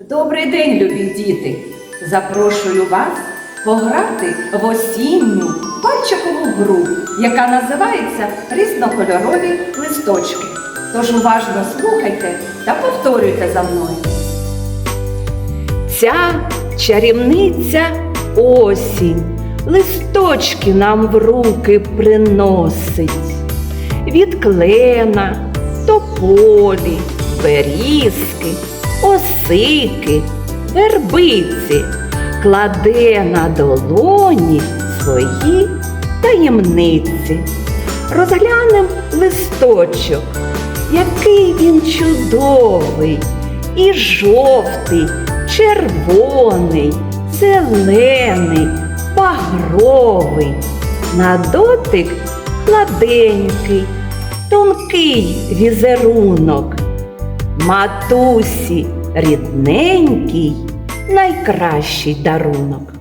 Добрий день, любі діти! Запрошую вас пограти в осінню пальчикову гру, яка називається Різнокольорові листочки. Тож уважно слухайте та повторюйте за мною. Ця чарівниця осінь листочки нам в руки приносить. Від клена, тополі, берізки, осики, вербиці. Кладе на долоні свої таємниці. Розглянем листочок, який він чудовий, і жовтий, червоний, зелений, багровий, на дотик гладенький, тонкий візерунок, матусі рідненький, найкращий дарунок.